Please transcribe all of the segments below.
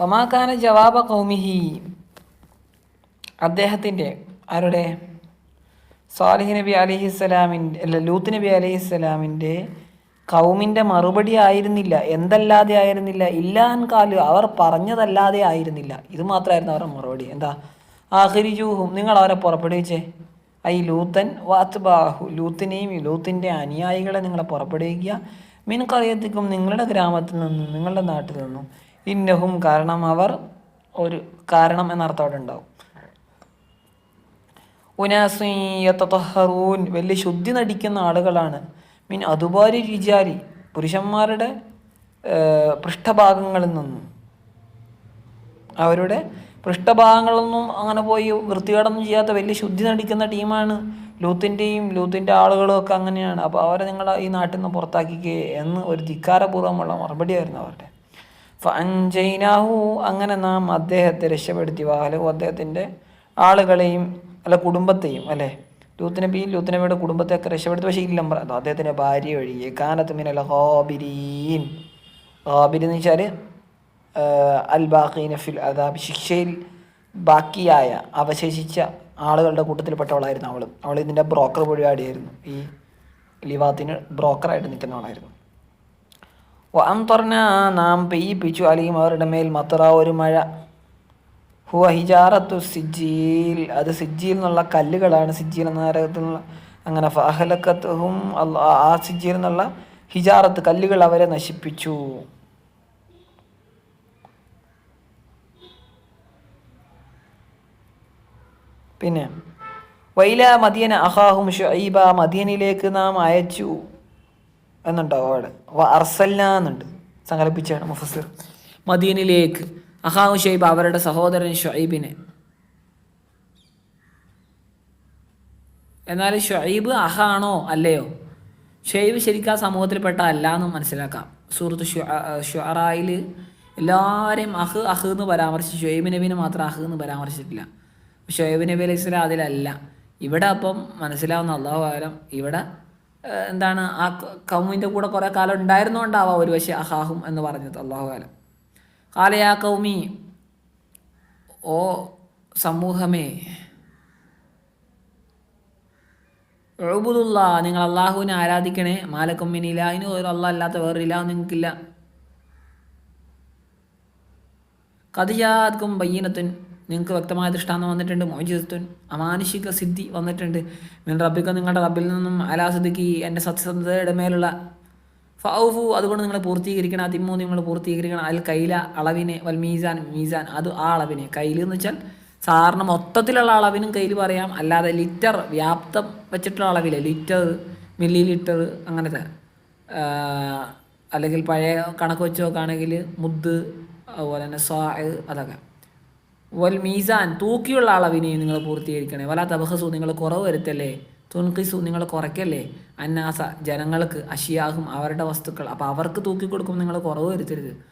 ഒമാക്കാന ജവാബ കൗമിഹി അദ്ദേഹത്തിന്റെ ആരുടെ? സാലിഹ് നബി അലിഹിസ്സലാമിന്റെ അല്ല ലൂത്ത് നബി അലിഹിസ്സലാമിന്റെ കൗമിന്റെ മറുപടി ആയിരുന്നില്ല. എന്തല്ലാതെ ആയിരുന്നില്ല? ഇല്ലാൻ കാലു അവർ പറഞ്ഞതല്ലാതെ ആയിരുന്നില്ല. ഇത് മാത്രമായിരുന്നു അവരുടെ മറുപടി. എന്താ? ആഹരിജൂഹും നിങ്ങൾ അവരെ പുറപ്പെടുവിച്ചേ? ഐ ലൂത്തൻ വാത്ത് ബാഹു ലൂത്തിനെയും ലൂത്തിന്റെ അനുയായികളെ നിങ്ങളെ പുറപ്പെടുവിക്കുക. മീൻ കറിയത്തിക്കും നിങ്ങളുടെ ഗ്രാമത്തിൽ നിന്നും നിങ്ങളുടെ നാട്ടിൽ നിന്നും ഇന്നഹും കാരണം അവർ ഒരു കാരണം എന്നർത്ഥം അവിടെ ഉണ്ടാവും. ഉനാസീയത്തഹറൂൻ വലിയ ശുദ്ധി നടിക്കുന്ന ആളുകളാണ്. മീൻ അതുപോലെ വിചാരി പുരുഷന്മാരുടെ പൃഷ്ഠഭാഗങ്ങളിൽ നിന്നും. അവരുടെ പൃഷ്ഠഭാഗങ്ങളൊന്നും അങ്ങനെ പോയി വൃത്തികേടൊന്നും ചെയ്യാത്ത വലിയ ശുദ്ധി നടിക്കുന്ന ടീമാണ് ലൂത്തിന്റെയും ലൂത്തിന്റെ ആളുകളും ഒക്കെ അങ്ങനെയാണ്. അപ്പോൾ അവരെ നിങ്ങൾ ഈ നാട്ടിൽ നിന്ന് പുറത്താക്കിക്കേ എന്ന് ഒരു ധിക്കാരപൂർവമുള്ള മറുപടിയായിരുന്നു അവരുടെ. ഫഞ്ചൈനാഹു അങ്ങനെ നാം അദ്ദേഹത്തെ രക്ഷപ്പെടുത്തി. വാലു അദ്ദേഹത്തിന്റെ ആളുകളെയും അല്ല കുടുംബത്തെയും അല്ലേ? ലൂത്ത് നബി ലൂത്ത് നബിയുടെ കുടുംബത്തെയൊക്കെ രക്ഷപ്പെടുത്തി. പക്ഷേ ഇല്ല അത് അദ്ദേഹത്തിന്റെ ഭാര്യ ഒഴികെ കാനത്ത് മിനൽ ഹോബിരീൻ ഹോബിരി എന്ന് വെച്ചാൽ അൽ ബാഖീന ഫിൽ അതാബ് ശിക്ഷയിൽ ബാക്കിയായ അവശേഷിച്ച ആളുകളുടെ കൂട്ടത്തിൽപ്പെട്ടവളായിരുന്നു അവൾ അവൾ ഇതിന്റെ ബ്രോക്കർ പരിപാടിയായിരുന്നു ഈ ലിവാത്തിന് ബ്രോക്കറായിട്ട് നിൽക്കുന്നവളായിരുന്നു. വം നാം പെയ്യിപ്പിച്ചു അലിയും അവരുടെ മേൽ മത്തറ ഒരു മഴ. ഹുവ ഹിജാറത്തു സിജീൽ അത് സിജീൽ എന്നുള്ള കല്ലുകളാണ്. സിജീൽ എന്ന നരകത്തിൽ നിന്നുള്ള അങ്ങനെ ഫഹലക്കത്തും ആ സിജീൽ എന്നുള്ള ഹിജാറത്ത് കല്ലുകൾ അവരെ നശിപ്പിച്ചു. പിന്നെ വൈല മദിയന അഹാഹും ഷുഐബ മദിയനിലേക്ക് നാം അയച്ചു. എന്നുണ്ടാവും അവിടെ? അർസല്ലാന്നുണ്ട് സങ്കല്പിച്ചാണ് മുഫസിർ മദീനിലേക്ക് അഹാഹു ഷൈബ് അവരുടെ സഹോദരൻ ഷുഐബിനെ. എന്നാൽ ഷുഐബ് അഹാണോ അല്ലയോ? ഷെയ്ബ് ശരിക്കും ആ സമൂഹത്തിൽപ്പെട്ട അല്ല എന്ന് മനസ്സിലാക്കാം സുഹൃത്ത് ഷുറായിൽ എല്ലാവരെയും അഹ് അഹ് എന്ന് പരാമർശിച്ചു. ഷുഐബ് നബീനെ മാത്രം അഹ് എന്ന് പരാമർശിച്ചിട്ടില്ല. ഷുഐബ് നബി അലൈഹി സ്വലാം അതിലല്ല ഇവിടെ അപ്പം മനസ്സിലാവുന്ന അള്ളാഹു ആലം ഇവിടെ എന്താണ് ആ കൗമിന്റെ കൂടെ കുറേ കാലം ഉണ്ടായിരുന്നുകൊണ്ടാവാം ഒരു പക്ഷേ അഹാഹും എന്ന് പറഞ്ഞത് അള്ളാഹു കാലം കാലയാ കൗമി ഓ സമൂഹമേ എഴുപതുള്ള നിങ്ങൾ അള്ളാഹുവിനെ ആരാധിക്കണേ മാലക്കൊമ്മിനില്ല അതിന് ഒരു അള്ളാഹ് അല്ലാത്ത വേറെ ഇലാഹ് നിങ്ങൾക്കില്ല. കതിജാത്ക്കും ബയ്യനത്തുൻ നിങ്ങൾക്ക് വ്യക്തമായ ദൃഷ്ടാന്തം വന്നിട്ടുണ്ട്. മോചിതത്വൻ അമാനുഷിക സിദ്ധി വന്നിട്ടുണ്ട്. മിൻ റബ്ബിക്ക നിങ്ങളുടെ റബ്ബിൽ നിന്നും അലാ എന്റെ സത്യസന്ധതയുടെ മേലുള്ള ഫൗഫു അതുകൊണ്ട് നിങ്ങൾ പൂർത്തീകരിക്കണം. അതിമൂ നിങ്ങൾ പൂർത്തീകരിക്കണം. അതിൽ കൈല അളവിനെ വൽ മീസാൻ മീസാൻ അത് ആ അളവിനെ. കയ്യിൽ എന്ന് വെച്ചാൽ സാറിന് മൊത്തത്തിലുള്ള അളവിനും കയ്യിൽ പറയാം. അല്ലാതെ ലിറ്റർ വ്യാപ്തം വെച്ചിട്ടുള്ള അളവില്ല. ലിറ്റർ മില്ലി ലിറ്റർ അങ്ങനത്തെ അല്ലെങ്കിൽ പഴയ കണക്ക് വെച്ച് നോക്കുകയാണെങ്കിൽ മുദ് അതുപോലെ തന്നെ സ്വാ അതൊക്കെ. വൽ മീസാൻ തൂക്കിയുള്ള അളവിനെ നിങ്ങൾ പൂർത്തീകരിക്കണേ. വല തബഹസു നിങ്ങൾ കുറവ് വരുത്തല്ലേ? തുൻകിസു നിങ്ങൾ കുറയ്ക്കല്ലേ? അന്നാസ ജനങ്ങൾക്ക് അഷിയാഹും അവരുടെ വസ്തുക്കൾ. അപ്പോൾ അവർക്ക് തൂക്കി കൊടുക്കും നിങ്ങൾ കുറവ് വരുത്തരുത്.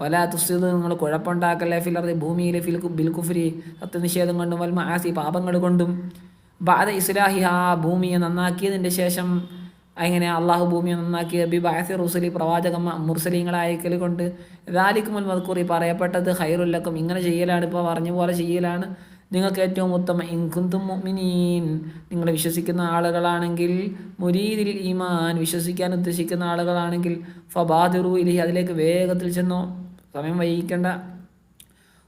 വല തുസ്യത് നിങ്ങൾ കുഴപ്പമുണ്ടാക്കല്ലേ? ഫിലർദി ഭൂമിയിലെ ഫിൽ ബിൽകുഫരി സത്യനിഷേധം കൊണ്ടും വൽ മാസി പാപങ്ങൾ കൊണ്ടും. ബാധ ഇസ്ലാഹി ആ ഭൂമിയെ നന്നാക്കിയതിന്റെ ശേഷം അങ്ങനെ അള്ളാഹു ഭൂമിയെ നന്നാക്കിയ ബി ബാസി റുസലി പ്രവാചക മുർസലിങ്ങളെ അയക്കൽ കൊണ്ട് ദാലിക്കുമുൽ മദ്കുറി പറയപ്പെട്ടത് ഹൈറുല്ലക്കും ഇങ്ങനെ ചെയ്യലാണ് ഇപ്പോൾ പറഞ്ഞ പോലെ ചെയ്യലാണ്. നിങ്ങൾക്ക് ഏറ്റവും ഉത്തമ ഇൻകുന്തും മുഅ്മിനീൻ. നിങ്ങൾ വിശ്വസിക്കുന്ന ആളുകളാണെങ്കിൽ മുരീദിൽ ഈമാൻ വിശ്വസിക്കാൻ ഉദ്ദേശിക്കുന്ന ആളുകളാണെങ്കിൽ ഫബാദിറു ഇലി അതിലേക്ക് വേഗത്തിൽ ചെന്നോ. സമയം വൈകിക്കേണ്ട.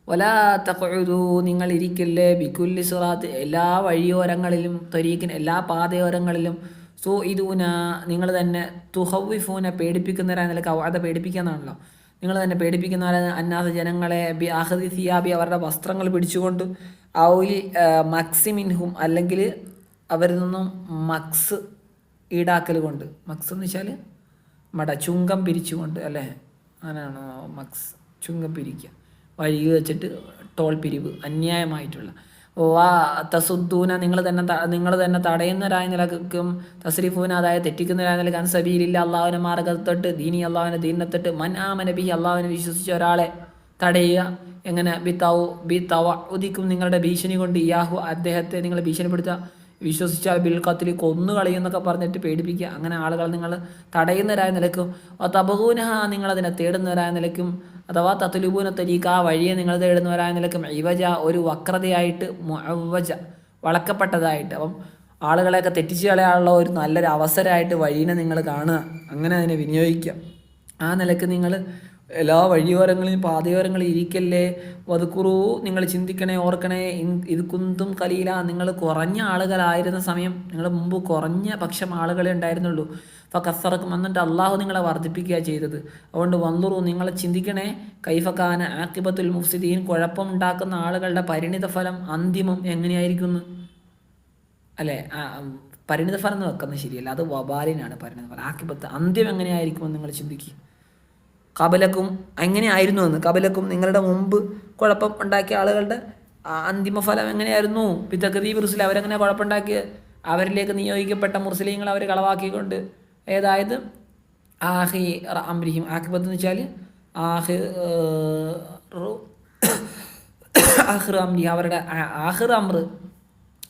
വലാ തഖഉദു നിങ്ങൾ ഇരിക്കില്ലേ ബിക്കുല്ലി സുറാത്ത് എല്ലാ വഴിയോരങ്ങളിലും തൊരീക്കിന് എല്ലാ പാതയോരങ്ങളിലും സോ ഇതൂന നിങ്ങൾ തന്നെ തുഹവിഫൂന പേടിപ്പിക്കുന്നവരായ നിലയ്ക്ക് അവത പേടിപ്പിക്കുന്നതാണല്ലോ നിങ്ങൾ തന്നെ പേടിപ്പിക്കുന്നവരെ അന്നാസ ജനങ്ങളെ ബി അഹദി സിയാബി അവരുടെ വസ്ത്രങ്ങൾ പിടിച്ചുകൊണ്ട് ഔലി മക്സിമിൻഹും അല്ലെങ്കിൽ അവരിൽ നിന്നും മക്സ് ഈടാക്കൽ കൊണ്ട്. മക്സ് എന്ന് വെച്ചാൽ മട ചുങ്കം പിരിച്ചുകൊണ്ട് അല്ലേ? അങ്ങനെയാണോ? മക്സ് ചുങ്കം പിരിക്കുക. വഴി വെച്ചിട്ട് ടോൾ പിരിവ് അന്യായമായിട്ടുള്ള. വാ തസുദ്ദൂന നിങ്ങൾ തന്നെ നിങ്ങൾ തന്നെ തടയുന്നവരായ നിലക്കും തസ്രീഫൂന അതായത് തെറ്റിക്കുന്നവരായ നിലയ്ക്ക് അൻസബീലില്ല അള്ളാഹുവിനെ മാർഗത്തൊട്ട് ദീനി അള്ളാഹുവിനെ ദീനത്തൊട്ട് മൻ ആമനബി അള്ളാഹുവിനെ വിശ്വസിച്ച ഒരാളെ തടയുക എങ്ങനെ? ബി തൗ ബി തവ ഉദിക്കും നിങ്ങളുടെ ഭീഷണി കൊണ്ട് ഇയാഹു അദ്ദേഹത്തെ നിങ്ങൾ ഭീഷണിപ്പെടുത്തുക വിശ്വസിച്ച ബിൽ കത്തിൽ കൊന്നു കളയുന്നൊക്കെ പറഞ്ഞിട്ട് പേടിപ്പിക്കുക. അങ്ങനെ ആളുകൾ നിങ്ങൾ തടയുന്നവരായ നിലക്കും തബഹൂനഹ നിങ്ങളതിനെ തേടുന്നവരായ നിലയ്ക്കും അഥവാ തത്തുലുബൂന തരീക്ക ആ വഴിയെ നിങ്ങൾ തേടുന്നവരായ നിലയ്ക്ക് ഇവജ ഒരു വക്രതയായിട്ട് മുവജ വളക്കപ്പെട്ടതായിട്ട്. അപ്പം ആളുകളെയൊക്കെ തെറ്റിച്ച് കളയാനുള്ള ഒരു നല്ലൊരു അവസരമായിട്ട് വഴീനെ നിങ്ങൾ കാണുക. അങ്ങനെ അതിനെ വിനിയോഗിക്കുക. ആ നിലയ്ക്ക് നിങ്ങൾ എല്ലാ വഴിയോരങ്ങളിലും പാതയോരങ്ങളിൽ ഇരിക്കല്ലേ? വതുക്കുറു നിങ്ങൾ ചിന്തിക്കണേ ഓർക്കണേ ഇത് കുന്തും കലിയില. നിങ്ങൾ കുറഞ്ഞ ആളുകളായിരുന്ന സമയം നിങ്ങൾ മുമ്പ് കുറഞ്ഞ പക്ഷം ആളുകളെ ഉണ്ടായിരുന്നുള്ളൂ. അപ്പം കസറക്കും എന്നിട്ട് അള്ളാഹു നിങ്ങളെ വർദ്ധിപ്പിക്കുക ചെയ്തത്. അതുകൊണ്ട് വന്നുറു നിങ്ങളെ ചിന്തിക്കണേ കൈഫക്കാന ആക്കിബത്തുൽ മുഫ്സിദീൻ കുഴപ്പമുണ്ടാക്കുന്ന ആളുകളുടെ പരിണിത ഫലം അന്തിമം എങ്ങനെയായിരിക്കുന്നു? അല്ലേ? പരിണിത ഫലം എന്ന് വെക്കുന്നത് ശരിയല്ല. അത് വബാലിനാണ് പരിണിത ഫലം. ആക്കിബത്ത് അന്ത്യം എങ്ങനെയായിരിക്കുമെന്ന് നിങ്ങൾ ചിന്തിക്കുക കബലക്കും എങ്ങനെയായിരുന്നു എന്ന്? കബലക്കും നിങ്ങളുടെ മുമ്പ് കുഴപ്പം ഉണ്ടാക്കിയ ആളുകളുടെ അന്തിമഫലം അന്തിമ ഫലം എങ്ങനെയായിരുന്നു? പിതക്കതി മുർസിൽ അവരെങ്ങനെ കുഴപ്പമുണ്ടാക്കിയ അവരിലേക്ക് നിയോഗിക്കപ്പെട്ട മുർസലീങ്ങൾ അവർ കളവാക്കിക്കൊണ്ട് ഏതായത്? ആഹി അംരിഹിം. ആക്കിബത്ത് എന്ന് വെച്ചാൽ ആഹ് ആഹിർ അംരി അവരുടെ ആഹ്റ അമ്ര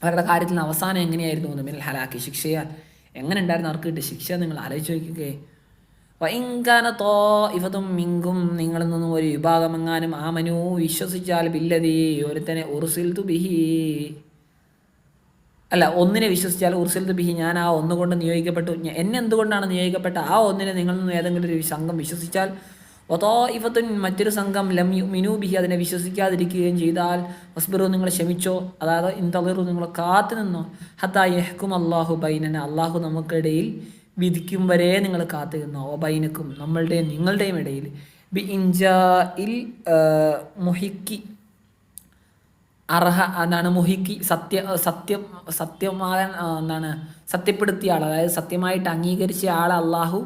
അവരുടെ കാര്യത്തിൽ അവസാനം എങ്ങനെയായിരുന്നു മിനൽ ഹലാക്കി. ശിക്ഷയാൽ എങ്ങനെ ഉണ്ടായിരുന്നു? അവർക്ക് കിട്ടിയ ശിക്ഷ നിങ്ങൾ ആലോചിച്ച് നോക്കുകയെ വൈങ്കാന തോ ഇവതും മിങ്കും. നിങ്ങളിൽ നിന്നും ഒരു വിഭാഗമെങ്ങാനും ആ മനു വിശ്വസിച്ചാൽ ബില്ലതി. ഒരുത്തനെ ഉറുസിൽ തു ബിഹി. അല്ല ഒന്നിനെ വിശ്വസിച്ചാൽ ഉർസിൽ ബിഹി. ഞാൻ ആ ഒന്നുകൊണ്ട് നിയോഗിക്കപ്പെട്ടു. എന്നെ എന്തുകൊണ്ടാണ് നിയോഗിക്കപ്പെട്ട? ആ ഒന്നിനെ നിങ്ങളിൽ നിന്നും ഏതെങ്കിലും ഒരു സംഘം വിശ്വസിച്ചാൽ ഒതോ ഇവത്തും മറ്റൊരു സംഘം ലം മിനു ബിഹി. അതിനെ വിശ്വസിക്കാതിരിക്കുകയും ചെയ്താൽ വസ്ബിറു നിങ്ങൾ ക്ഷമിച്ചോ. അതായത് ഇൻ തളിറു നിങ്ങൾ കാത്തു നിന്നോ ഹത്താ യഹ്ക്കും അള്ളാഹു ബൈനന. അള്ളാഹു നമുക്കിടയിൽ വിധിക്കും വരെ നിങ്ങൾ കാത്തു നിന്നോ ഓ ബൈനക്കും നമ്മളുടെയും നിങ്ങളുടെയും ഇടയിൽ. ബി ഇൻജാ ഇൽ മുഹിക്കി. അർഹ എന്താണ് മുഹിക്കി. സത്യ സത്യം സത്യമായ എന്താണ് സത്യപ്പെടുത്തിയ ആൾ. അതായത് സത്യമായിട്ട് അംഗീകരിച്ച ആൾ അള്ളാഹു.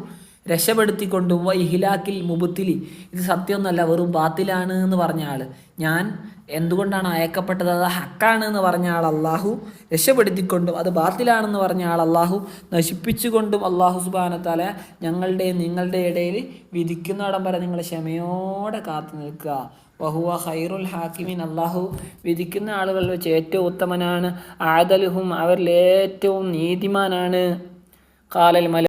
രക്ഷപ്പെടുത്തിക്കൊണ്ടും വ ഇഹിലാക്കിൽ മുബുത്തിലി. ഇത് സത്യമൊന്നുമല്ല വെറും ബാത്തിലാണ് എന്ന് പറഞ്ഞ ആൾ ഞാൻ എന്തുകൊണ്ടാണ് അയക്കപ്പെട്ടത്? അത് ഹക്കാണ് എന്ന് പറഞ്ഞ ആൾ അള്ളാഹു രക്ഷപ്പെടുത്തിക്കൊണ്ടും അത് ബാത്തിലാണെന്ന് പറഞ്ഞ ആൾ അള്ളാഹു നശിപ്പിച്ചുകൊണ്ടും അള്ളാഹു സുബാനത്താല ഞങ്ങളുടെ നിങ്ങളുടെ ഇടയിൽ വിധിക്കുന്നിടം വരെ നിങ്ങൾ ക്ഷമയോടെ കാത്തു നിൽക്കുക. വഹുവ ഹൈറുൽ ഹാക്കിമീൻ. അള്ളാഹു വിധിക്കുന്ന ആളുകളിൽ വെച്ച് ഏറ്റവും ഉത്തമനാണ്. ആദലുഹും അവരിൽ ഏറ്റവും നീതിമാനാണ്. കാലൽ മല